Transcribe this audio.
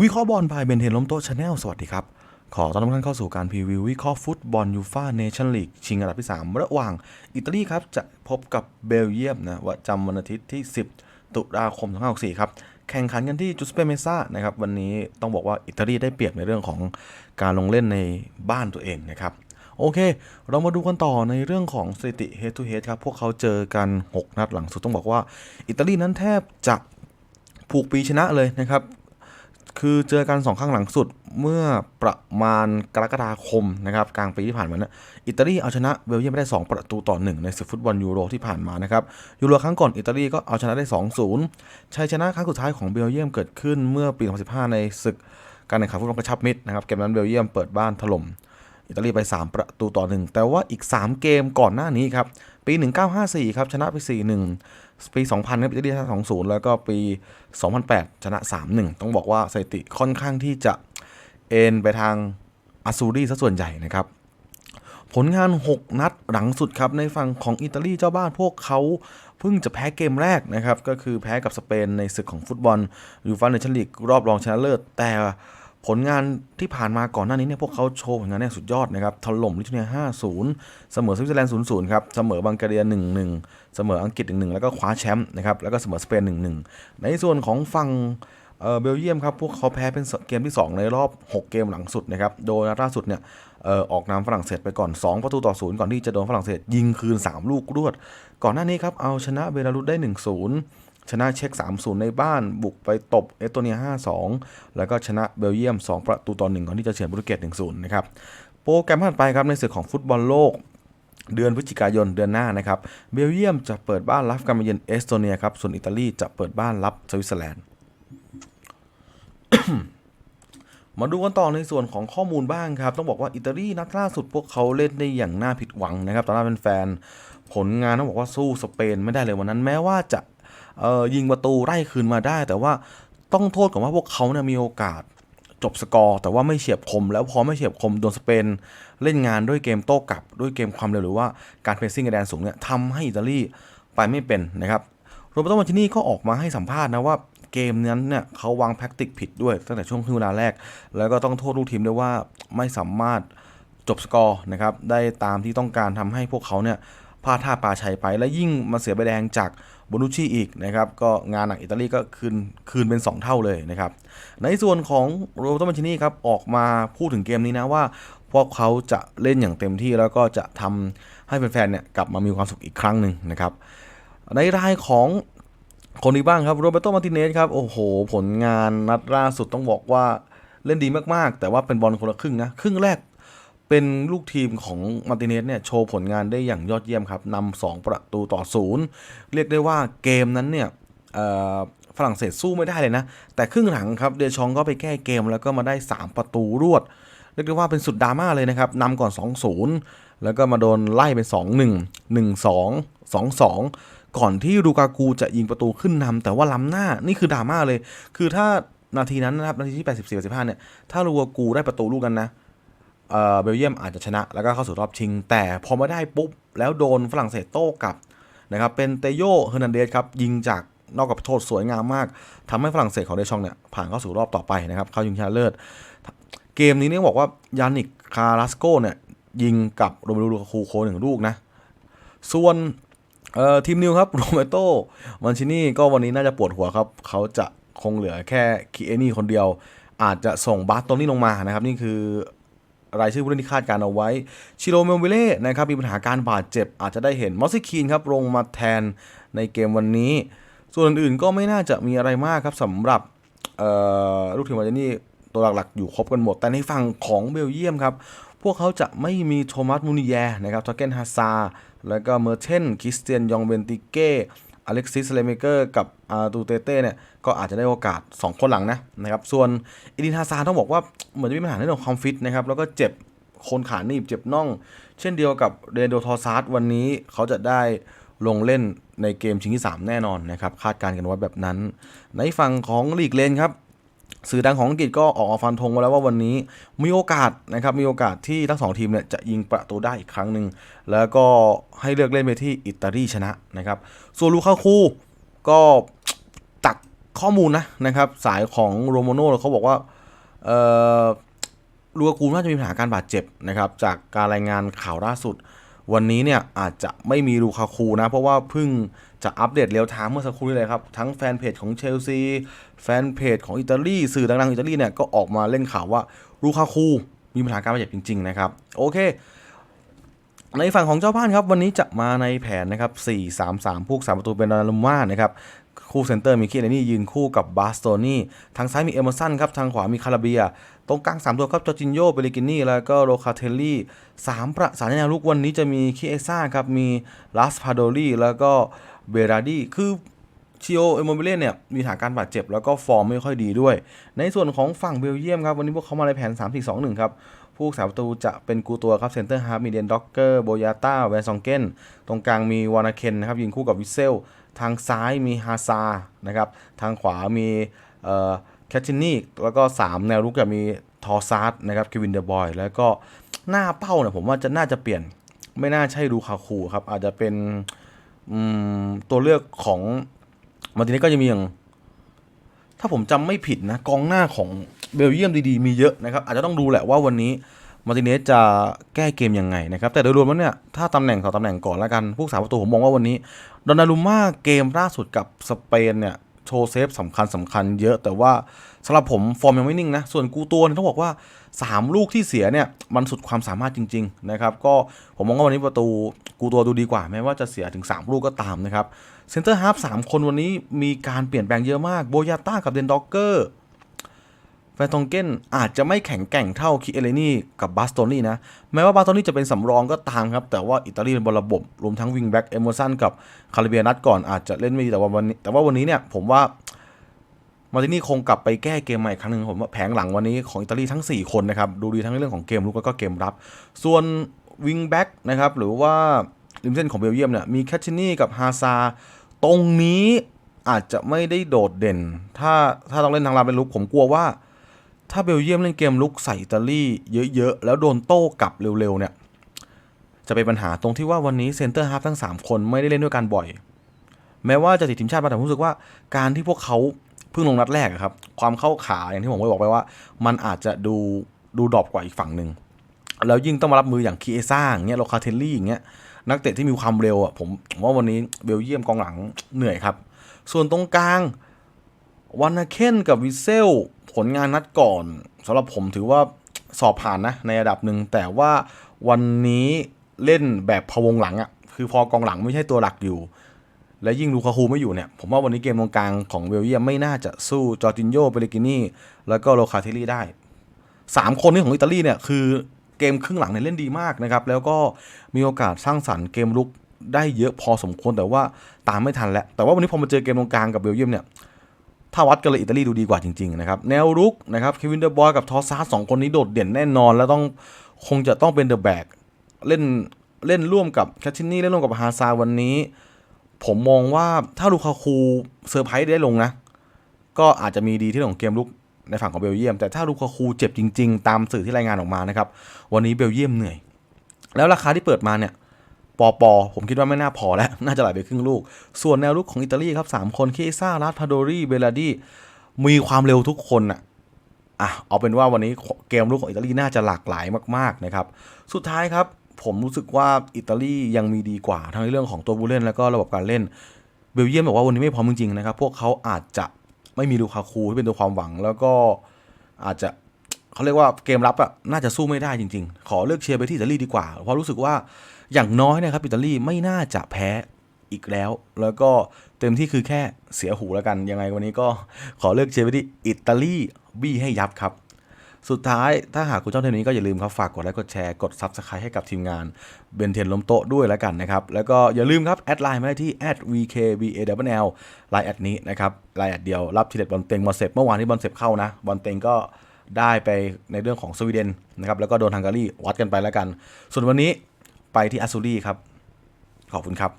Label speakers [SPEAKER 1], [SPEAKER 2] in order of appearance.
[SPEAKER 1] วิเคราะห์บอลภายเบนเทนล้มโต๊ะชาแนลสวัสดีครับ ขอต้อนรับทุกท่านเข้าสู่การพรีวิววิเคราะห์ฟุตบอลยูฟาเนชั่นลีกชิงอันดับที่ 3 ระหว่างอิตาลีครับ จะพบกับเบลเยียมนะว่าจำวันอาทิตย์ที่ 10 ตุลาคม2564ครับ แข่งขันกันที่จุสเปเมซ่านะครับ วันนี้ต้องบอกว่าอิตาลีได้เปรียบในเรื่องของการลงเล่นในบ้านตัวเองนะครับโอเค เรามาดูกันต่อในเรื่องของสถิติ head to head ครับ พวกเขาเจอกัน 6 นัดหลังสุดต้องบอกว่า อิตาลีนั้นแทบจะผูกปีชนะเลยนะครับ คือเจอกันสองครั้งหลังสุดเมื่อประมาณกรกฎาคมนะครับกลางปีที่ผ่านมานะอิตาลีเอาชนะเบลเยียมไปได้ 2 ประตูต่อ 1 ในศึกฟุตบอลยูโรที่ผ่านมานะครับยูโรครั้งก่อนอิตาลีก็เอาชนะได้ 2-0ชัยชนะครั้งสุดท้ายของเบลเยียมเกิดขึ้นเมื่อปี 2015 ในศึกการแข่งขันฟุตบอลกระชับมิตรนะครับเกมนั้นเบลเยียมเปิดบ้านถล่มอิตาลีไป 3 ประตูต่อ 1 แต่ว่าอีก 3 เกมก่อนหน้านี้ครับ ปี 1954 ครับ ชนะไป 4-1 ปี 2000ครับอิตาลีชนะ 2-0 แล้วก็ปี 2008 ชนะ 3-1 ต้องบอกว่าสถิติค่อนข้างที่จะเอ็นไปทางอาซูรีซะส่วนใหญ่นะครับ ผลงาน 6 นัดหลังสุดครับ ในฝั่งของอิตาลีเจ้าบ้านพวกเขาเพิ่งจะแพ้เกมแรกนะครับ ก็คือแพ้กับสเปนในศึกของฟุตบอลยูฟ่าเนชั่นลีกรอบรองชนะเลิศแต่ ผลงานที่ผ่านมาก่อนหน้านี้เนี่ยพวกเขาโชว์ผลงานเนี่ยสุดยอดนะครับถล่มลิทัวเนีย5-0 เสมอสวิตเซอร์แลนด์0-0 ครับ เสมอบังการีย 1-1 เสมออังกฤษ 1-1 แล้วก็คว้าแชมป์นะครับ แล้วก็เสมอสเปน 1-1 ในส่วนของฝั่งเบลเยียมครับ พวกเขาแพ้เป็นเกมที่ 2 ในรอบ 6 เกมหลังสุดนะครับ โดยนัดล่าสุดเนี่ยออออกนำฝรั่งเศสไปก่อน 2 ประตูต่อ 0 ก่อนที่จะโดนฝรั่งเศสยิงคืน 3 ลูกรวด ก่อนหน้านี้ครับเอาชนะเบลารุสได้ 1-0 ชนะเช็ก3-0 ในบ้านบุกไปตบเอสโตเนีย 5-2 แล้วก็ชนะเบลเยียม 2 ประตูต่อ1ก่อนที่จะเฉือนโปรตุเกส1-0 นะครับ โปรแกรมถัดไปครับในศึกของฟุตบอลโลกเดือนพฤศจิกายนเดือนหน้านะครับ เบลเยียมจะเปิดบ้านรับการมาเยือนเอสโตเนียครับ ส่วนอิตาลีจะเปิดบ้านรับสวิตเซอร์แลนด์ มาดูกันต่อในส่วนของข้อมูลบ้างครับ ต้องบอกว่าอิตาลีนัดล่าสุดพวกเขาเล่นได้อย่างน่าผิดหวังนะครับตอนนั้นเป็นแฟน ผลงานต้องบอกว่าสู้สเปนไม่ได้เลยวันนั้นแม้ว่าจะ ยิงประตูไล่คืนมาได้ แต่ว่าต้องโทษก่อนว่าพวกเขาเนี่ยมีโอกาสจบสกอร์แต่ว่าไม่เฉียบคม แล้วพอไม่เฉียบคมโดนสเปนเล่นงานด้วยเกมโต้กลับ ด้วยเกมความเร็วหรือว่าการเพรสซิ่งกระแดนสูงเนี่ยทำให้อิตาลีไปไม่เป็นนะครับโรเบร์โตมาชินี่ก็ออกมาให้สัมภาษณ์นะว่าเกมนั้นเนี่ยเขาวางแท็กติกผิดด้วยตั้งแต่ช่วงครึ่งเวลาแรก แล้วก็ต้องโทษลูกทีมด้วยว่าไม่สามารถจบสกอร์นะครับได้ตามที่ต้องการทำให้พวกเขาเนี่ยพลาดท่าปลาชัยไปและยิ่งมาเสียใบแดงจาก บนุชีอีกนะครับก็งานหนักอิตาลีก็คืนคืนเป็น 2 เท่าเลยนะครับในส่วนของโรเบร์ตมาชินี่ครับออกมาพูดถึงเกมนี้นะว่า พวกเขาจะเล่นอย่างเต็มที่แล้วก็จะทำให้แฟนๆเนี่ยกลับมามีความสุขอีกครั้งหนึ่งนะครับในรายของคนนี้บ้างครับโรเบโตมาติเนสครับโอ้โห ผลงานนัดล่าสุดต้องบอกว่าเล่นดีมากๆ แต่ว่าเป็นบอลคนละครึ่งนะ ครึ่งแรก เป็นลูกทีมของมาร์ติเนสเนี่ยโชว์ผลงานได้อย่างยอดเยี่ยมครับนำสองประตูต่อศูนย์เรียกได้ว่าเกมนั้นเนี่ยฝรั่งเศสสู้ไม่ได้เลยนะ แต่ครึ่งหลังครับเดชองก็ไปแก้เกมแล้วก็มาได้ 3 ประตูรวด เรียกได้ว่าเป็นสุดดราม่าเลยนะครับนำก่อน 2-0 แล้วก็มาโดนไล่เป็น 2-1 1-2 2-2 ก่อนที่ลูกากูจะยิงประตูขึ้นนำแต่ว่าล้ำหน้านี่คือดราม่าเลย คือถ้านาทีนั้นนะครับนาทีที่ 84 85เนี่ยถ้าลูกากูได้ประตูลูกนั้นนะ เบลเยียมอาจจะชนะแล้วก็เข้าสู่รอบชิง แต่พอมาได้ปุ๊บ แล้วโดนฝรั่งเศสโต้กลับนะครับเป็นเตโยเฮอร์นันเดสครับยิงจากนอกกับโทษสวยงามมากทำให้ฝรั่งเศสของเดชองเนี่ยผ่านเข้าสู่รอบต่อไปนะครับเข้าชิงชนะเลิศเกมนี้เนี่ยบอกว่ายานิกคาราสโกเนี่ยยิงกับโรเบโรลูคูโคหนึ่งลูกนะ ส่วนทีมนิวครับโรเบโตมันชินี่ก็วันนี้น่าจะปวดหัวครับ เขาจะคงเหลือแค่คีเอนี่คนเดียว อาจจะส่งบาสโตนี่ลงมานะครับ นี่คือ รายชื่อผู้เล่นที่คาดการเอาไว้ ชิโรเมลวิเล่นะครับมีปัญหาการบาดเจ็บ อาจจะได้เห็นมอสซิคีนครับลงมาแทนในเกมวันนี้ ส่วนอื่นๆก็ไม่น่าจะมีอะไรมากครับสำหรับลูกทีมมันชินี่ตัวหลักๆ อยู่ครบกันหมด แต่ในฝั่งของเบลเยียมครับพวกเขาจะไม่มีโทมัสมูนิแยนะครับทอเกนฮาซาแล้วก็เมอร์เทนคริสเตียนยองเบนติเก้ อเล็กซิสเลเมเกอร์กับอาตูเตเต้เนี่ย ก็อาจจะได้โอกาส 2 คนหลังนะนะครับ ส่วนอิดินฮาซาต้องบอกว่าเหมือนจะมีปัญหาเรื่องของความฟิตนะครับ แล้วก็เจ็บโคนขาหนีบเจ็บน่อง เช่นเดียวกับเรนโดทอซาร์วันนี้เขาจะได้ลงเล่นในเกมชิงที่ 3 แน่นอนนะครับ คาดการณ์กันไว้แบบนั้น ในฝั่งของลีกเลนครับ สื่อดังของอังกฤษก็ออกมาฟันธงมาแล้วว่าวันนี้มีโอกาสนะครับมีโอกาสที่ทั้งสองทีมเนี่ยจะยิงประตูได้อีกครั้งหนึ่งแล้วก็ให้เลือกเล่นไปที่อิตาลีชนะนะครับส่วนลูคาคูก็ตักข้อมูลนะนะครับสายของโรโมโนเขาบอกว่าลูกากูน่าจะมีปัญหาการบาดเจ็บนะครับจากการรายงานข่าวล่าสุด วันนี้เนี่ยอาจจะไม่มีลูคาคูนะ เพราะว่าเพิ่งจะอัปเดตเรียวทม์เมื่อสักครู่นี้เลยครับ ทั้งแฟนเพจของเชลซีแฟนเพจของอิตาลีสื่อดังๆอิตาลีเนี่ยก็ออกมาเล่นข่าวว่าลูคาคูมีปัญหาการบาดเจ็บจริง ๆ นะครับ โอเค ในฝั่งของเจ้าบ้านครับ วันนี้จะมาในแผนนะครับ 4-3-3ผู้สามประตูเป็นดารุม่านะครับ คู่เซนเตอร์มีคีเรนี่ยืนคู่กับบาสโตนี่ทางซ้ายมีเอเมอร์สันครับ ทางขวามีคาราเบีย ตรงกลาง 3 ตัวครับจอร์จินโยเบลิกินี่ แล้วก็โรคาเทลลี่ 3 ประสานแนวลุกวันนี้จะมีคิเอซ่าครับ มีลาสพาโดลีแล้วก็เบราดีคือชิโอเอโมบิเล่เนี่ยมีฐานการบาดเจ็บแล้วก็ฟอร์มไม่ค่อยดีด้วย ในส่วนของฝั่งเบลเยียมครับ วันนี้พวกเขามาในแผน 3 4 2 1 ครับ ผู้สาประตูจะเป็นกูตัวครับเซนเตอร์ฮาร์มีเดนด็อกเกอร์โบยาต้าแวนซองเกนตรงกลางมีวานาเคนนะครับยิงคู่กับวิเซล ทางซ้ายมีฮาซานะครับ ทางขวามีแคทชินี่แล้วก็ 3 แนวรุกจะมีทอร์ซาร์นะครับเควินเดอร์บอย แล้วก็หน้าเป้าเนี่ยผมว่าจะน่าจะเปลี่ยนไม่น่าใช่ดูคาคูครับ อาจจะเป็นตัวเลือกของมาติเนสก็จะมีอย่าง ถ้าผมจำไม่ผิดนะ กองหน้าของเบลเยียมดีๆ มีเยอะนะครับ อาจจะต้องดูแหละว่าวันนี้ มาร์ติเนสจะแก้เกมยังไงนะครับ แต่โดยรวมแล้วเนี่ยถ้าตำแหน่งต่อตำแหน่งก่อนแล้วกันผู้สาประตูผมมองว่าวันนี้ดอนนารุม่าเกมล่าสุดกับสเปนเนี่ยโชว์เซฟสำคัญสำคัญเยอะแต่ว่าสำหรับผมฟอร์มยังไม่นิ่งนะ ส่วนกูตัวเนี่ยต้องบอกว่า 3 ลูกที่เสียเนี่ยมันสุดความสามารถจริง ๆ นะครับ ก็ผมมองว่าวันนี้ประตูกูตัวดูดีกว่า แม้ว่าจะเสียถึง 3 ลูกก็ตามนะครับเซนเตอร์ฮาร์ฟสามคนวันนี้มีการเปลี่ยนแปลงเยอะมากโบยาต้ากับเดนด็อกเกอร์ แฟตองเกนอาจจะไม่แข็งแกร่งเท่าคิเอเลนี่กับบาสโตนี่นะ แม้ว่าบาสโตนี่จะเป็นสำรองก็ตามครับ แต่ว่าอิตาลีเป็นบอลระบบ รวมทั้งวิงแบ็กเอเมอร์สันกับคาริเบียนัดก่อนอาจจะเล่นไม่ดีแต่ว่าวันนี้แต่ว่าวันนี้เนี่ยผมว่ามาร์ตินี่คงกลับไปแก้เกมใหม่อีกครั้งหนึ่งผมว่าแผงหลังวันนี้ของอิตาลีทั้ง 4 คนนะครับ ดูดีทั้งเรื่องของเกมลุกแล้วก็เกมรับ ส่วนวิงแบ็กนะครับหรือว่าริมเส้นของเบลเยียมเนี่ยมีแคชชินี่กับฮาซาตรงนี้อาจจะไม่ได้โดดเด่น ถ้าถ้าต้องเล่นทางรับเป็นลุกผมกลัวว่า ถ้าเบลเยียมเล่นเกมลุกใส่อิตาลีเยอะๆ แล้วโดนโต้กลับเร็วๆ เนี่ย จะเป็นปัญหาตรงที่ว่าวันนี้เซนเตอร์ฮาฟทั้ง 3 คนไม่ได้เล่นด้วยกันบ่อย แม้ว่าจะติดทีมชาติมาแต่ผมรู้สึกว่าการที่พวกเขาเพิ่งลงนัดแรกครับ ความเข้าขาอย่างที่ผมเคยบอกไปว่า มันอาจจะดูดูดรอปกว่าอีกฝั่งหนึ่งแล้วยิ่งต้องมารับมืออย่างคีเอซ่าอย่างเงี้ยโลคาเทลลี่อย่างเงี้ยนักเตะที่มีความเร็วอะผมว่าวันนี้เบลเยียมกองหลังเหนื่อยครับ ส่วนตรงกลาง วานาเคนกับวิเซลผลงานนัดก่อนสำหรับผมถือว่าสอบผ่านนะในระดับหนึ่งแต่ว่าวันนี้เล่นแบบพะวงหลังอะคือพอกองหลังไม่ใช่ตัวหลักอยู่ และยิ่งลูคาคูไม่อยู่เนี่ย ผมว่าวันนี้เกมตรงกลางของเบลเยียมไม่น่าจะสู้จอร์จินโยเปเรกินี่แล้วก็โลคาเทลลี่ได้สามคนนี้ของอิตาลีเนี่ยคือเกมครึ่งหลังเนี่ยเล่นดีมากนะครับ แล้วก็มีโอกาสสร้างสรรค์เกมลุกได้เยอะพอสมควรแต่ว่าตามไม่ทันแล้ว แต่ว่าวันนี้พอมาเจอเกมตรงกลางกับเบลเยียมเนี่ย ถ้าวัดกันเลยอิตาลีดูดีกว่าจริงๆนะครับแนวรุกนะครับเควินเดอร์บอยกับทอสซาร์สองคนนี้โดดเด่นแน่นอน แล้วต้องคงจะต้องเป็นเดอะแบกเล่นเล่นร่วมกับแคชชินี่เล่นร่วมกับฮาซาวันนี้ ผมมองว่าถ้าลูคาคูเซอร์ไพรส์ได้ลงนะ ก็อาจจะมีดีที่เรื่องของเกมลุกในฝั่งของเบลเยียม แต่ถ้าลูคาคูเจ็บจริง ๆ ตามสื่อที่รายงานออกมานะครับวันนี้เบลเยียมเหนื่อย แล้วราคาที่เปิดมาเนี่ย ปอปอผมคิดว่าไม่น่าพอแล้ว น่าจะไหลไปครึ่งลูก ส่วนแนวลุกของอิตาลีครับ 3 คนเคซ่าลาสพาโดรีเบลาดีมีความเร็วทุกคนอะอะ เอาเป็นว่าวันนี้เกมลุกของอิตาลีน่าจะหลากหลายมากๆนะครับ สุดท้ายครับ ผมรู้สึกว่าอิตาลียังมีดีกว่า ทั้งในเรื่องของตัวผู้เล่นแล้วก็ระบบการเล่น เบลเยียมบอกว่าวันนี้ไม่พร้อมจริงๆนะครับ พวกเขาอาจจะไม่มีลูคาคูที่เป็นตัวความหวังแล้วก็อาจจะ เขาเรียกว่าเกมรับอะน่าจะสู้ไม่ได้จริง ๆ ขอเลือกเชียร์ไปที่อิตาลีดีกว่า เพราะรู้สึกว่าอย่างน้อยนะครับอิตาลีไม่น่าจะแพ้อีกแล้ว แล้วก็เต็มที่คือแค่เสียหูแล้วกัน ยังไงวันนี้ก็ขอเลือกเชียร์ไปที่อิตาลีบี้ให้ยับครับ สุดท้ายถ้าหากคุณชอบเทปนี้ก็อย่าลืมครับฝากกดไลค์กดแชร์กด Subscribe ให้กับทีมงานเบนเทนล้มโต๊ะด้วยแล้วกันนะครับแล้วก็อย่าลืมครับแอดไลน์มาได้ที่ @vkbal ไลน์แอดนี้นะครับไลน์แอดเดียวรับทีเด็ดบอลเต็งบอลเสร็จเมื่อวานที่บอลเสร็จเข้านะบอลเต็งก็ ได้ไปในเรื่องของสวีเดนนะครับแล้วก็โดนฮังการีวัดกันไปแล้วกัน ส่วนวันนี้ไปที่อาซูรีครับ ขอบคุณครับ